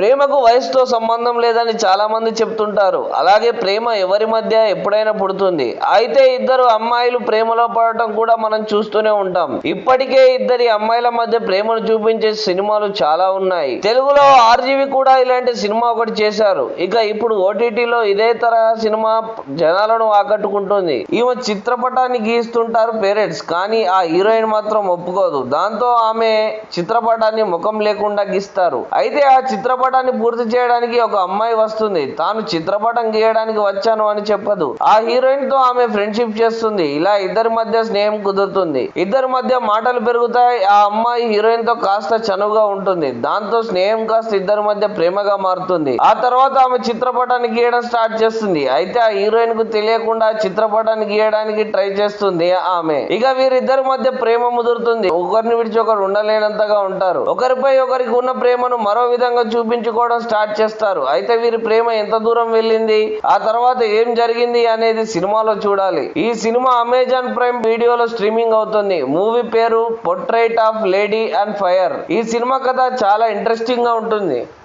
ప్రేమకు వయసుతో సంబంధం లేదని చాలా మంది చెప్తుంటారు. అలాగే ప్రేమ ఎవరి మధ్య ఎప్పుడైనా పుడుతుంది. అయితే ఇద్దరు అమ్మాయిలు ప్రేమలో పడటం కూడా మనం చూస్తూనే ఉంటాం. ఇప్పటికే ఇద్దరి అమ్మాయిల మధ్య ప్రేమను చూపించే సినిమాలు చాలా ఉన్నాయి. తెలుగులో ఆర్జీవి కూడా ఇలాంటి సినిమా ఒకటి చేశారు. ఇక ఇప్పుడు ఓటీటీలో ఇదే తరహా సినిమా జనాలను ఆకట్టుకుంటుంది. ఈమె చిత్రపటాన్ని గీస్తుంటారు పేరెంట్స్ కానీ ఆ హీరోయిన్ మాత్రం ఒప్పుకోదు. దాంతో ఆమె చిత్రపటాన్ని ముఖం లేకుండా గీస్తారు. అయితే ఆ చిత్రపటాన్ని పూర్తి చేయడానికి ఒక అమ్మాయి వస్తుంది. తాను చిత్రపటం గీయడానికి వచ్చాను అని చెప్పదు. ఆ హీరోయిన్తో ఆమె ఫ్రెండ్షిప్ చేస్తుంది. ఇలా ఇద్దరి మధ్య స్నేహం కుదురుతుంది. ఇద్దరి మధ్య మాటలు పెరుగుతాయి. ఆ అమ్మాయి హీరోయిన్తో కాస్త చనువుగా ఉంటుంది. దాంతో స్నేహం కాస్త ఇద్దరి మధ్య ప్రేమగా మారుతుంది. ఆ తర్వాత ఆమె చిత్రపటాన్ని గీయడం స్టార్ట్ చేస్తుంది. అయితే ఆ హీరోయిన్కు తెలియకుండా చిత్రపటాన్ని గీయడానికి ట్రై చేస్తుంది ఆమె. ఇక వీరిద్దరి మధ్య ప్రేమ ముదురుతుంది. ఒకరిని విడిచి ఒకరు ఉండలేనంతగా ఉంటారు. ఒకరిపై ఒకరికి ఉన్న ప్రేమను మరో విధంగా చూపి చూపించుకోవడం స్టార్ట్ చేస్తారు. అయితే వీరి ప్రేమ ఎంత దూరం వెళ్ళింది? ఆ తర్వాత ఏం జరిగింది అనేది సినిమాలో చూడాలి. ఈ సినిమా అమెజాన్ ప్రైమ్ వీడియోలో స్ట్రీమింగ్ అవుతుంది. మూవీ పేరు portrait of lady and fire ఈ సినిమా కథ చాలా ఇంట్రెస్టింగ్గా ఉంటుంది.